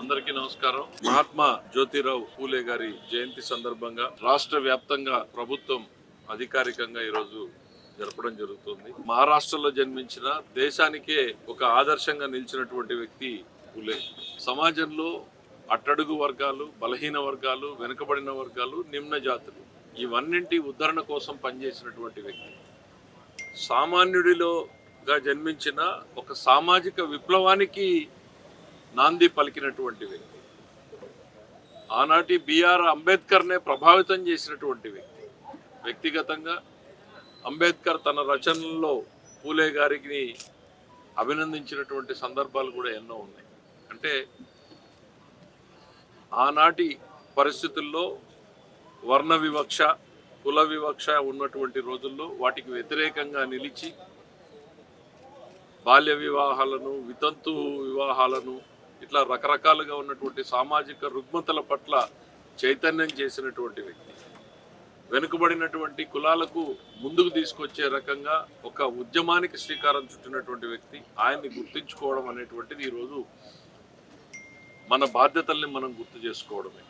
అందరికీ నమస్కారం. మహాత్మా జ్యోతిరావు పూలే గారి జయంతి సందర్భంగా రాష్ట్ర వ్యాప్తంగా ప్రభుత్వం అధికారికంగా ఈరోజు జరపడం జరుగుతుంది. మహారాష్ట్రలో జన్మించిన దేశానికే ఒక ఆదర్శంగా నిలిచినటువంటి వ్యక్తి పూలే. సమాజంలో అట్టడుగు వర్గాలు బలహీన వర్గాలు వెనుకబడిన వర్గాలు నిమ్న జాతులు ఇవన్నింటి ఉద్ధరణ కోసం పనిచేసినటువంటి వ్యక్తి. సామాన్యుడిలోగా జన్మించిన ఒక సామాజిక విప్లవానికి నాంది పలికినటువంటి వ్యక్తి. ఆనాటి బిఆర్ అంబేద్కర్నే ప్రభావితం చేసినటువంటి వ్యక్తి. వ్యక్తిగతంగా అంబేద్కర్ తన రచనల్లో పూలే గారికి అభినందించినటువంటి సందర్భాలు కూడా ఎన్నో ఉన్నాయి. అంటే ఆనాటి పరిస్థితుల్లో వర్ణ వివక్ష కుల వివక్ష ఉన్నటువంటి రోజుల్లో వాటికి వ్యతిరేకంగా నిలిచి బాల్య వివాహాలను వితంతు వివాహాలను ఇట్లా రకరకాలుగా ఉన్నటువంటి సామాజిక రుగ్మతల పట్ల చైతన్యం చేసినటువంటి వ్యక్తి. వెనుకబడినటువంటి కులాలకు ముందుకు తీసుకొచ్చే రకంగా ఒక ఉద్యమానికి శ్రీకారం చుట్టినటువంటి వ్యక్తి ఆయన్ని గుర్తించుకోవడం అనేటువంటిది ఈరోజు మన బాధ్యతల్ని మనం గుర్తు చేసుకోవడమే.